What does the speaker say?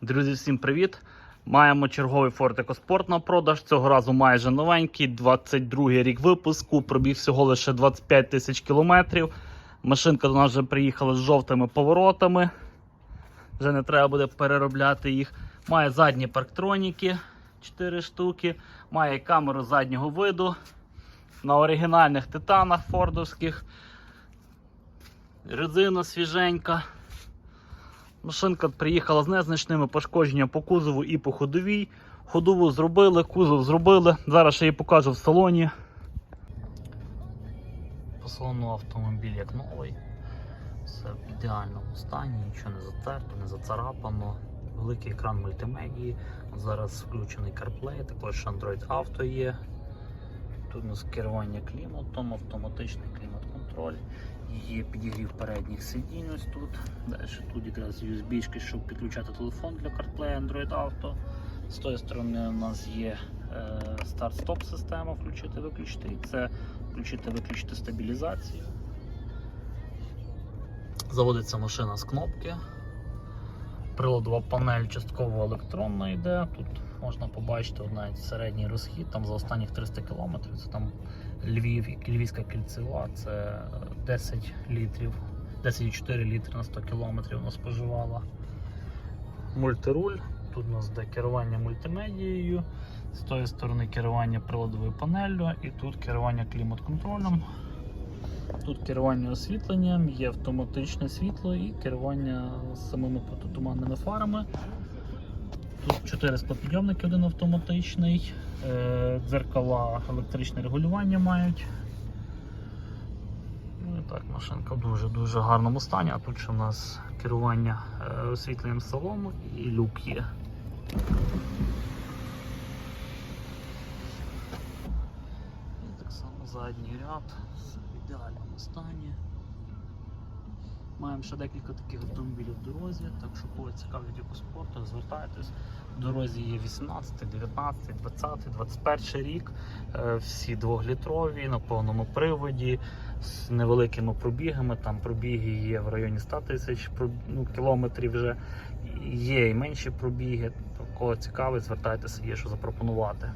Друзі, всім привіт! Маємо черговий Ford EcoSport на продаж. Цього разу майже новенький, 22 рік випуску, пробіг всього лише 25 тисяч кілометрів. Машинка до нас вже приїхала з жовтими поворотами. Вже не треба буде переробляти їх. Має задні парктроніки 4 штуки, має камеру заднього виду. На оригінальних титанах фордовських. Резина свіженька. Машинка приїхала з незначними пошкодженнями по кузову і по ходовій. Ходову зробили, кузов зробили. Зараз ще її покажу в салоні. По салону автомобіль як новий. Все в ідеальному стані, нічого не затерто, не зацарапано. Великий екран мультимедії. Зараз включений CarPlay, також Android Auto є. Тут у нас керування кліматом, автоматичний клімат-контроль. Є підігрів передніх сидінь ось тут. Далі тут якраз USB, щоб підключати телефон для CarPlay Android Auto. З тої сторони у нас є е, старт-стоп система, включити, виключити. І це включити, виключити стабілізацію. Заводиться машина з кнопки. Приладова панель частково електронна йде. Тут можна побачити навіть середній розхід там за останніх 300 км. Це там Львів, Львівська кільцева, це 10 літрів, 10,4 літри на 100 км вона споживала. Мультируль. Тут у нас де керування мультимедією, з тої сторони керування приладовою панеллю і тут керування клімат-контролем. Тут керування освітленням, є автоматичне світло і керування самими протитуманними фарами. Тут 4 склопідйомники, один автоматичний, е, дзеркала електричне регулювання мають. Ну так, машинка в дуже-дуже гарному стані, а тут ще у нас керування е, освітленням салону і люк є. Так само задній ряд ідеальному стані. Маємо ще декілька таких автомобілів в дорозі, так що кого цікавлять екоспорту, звертайтесь. В дорозі є 18, 19, 20, 21 рік. Е, Всі двохлітрові на повному приводі з невеликими пробігами. Там пробіги є в районі 100 тисяч ну, кілометрів вже. Є і менші пробіги. Кого цікавить, звертайтеся, є що запропонувати.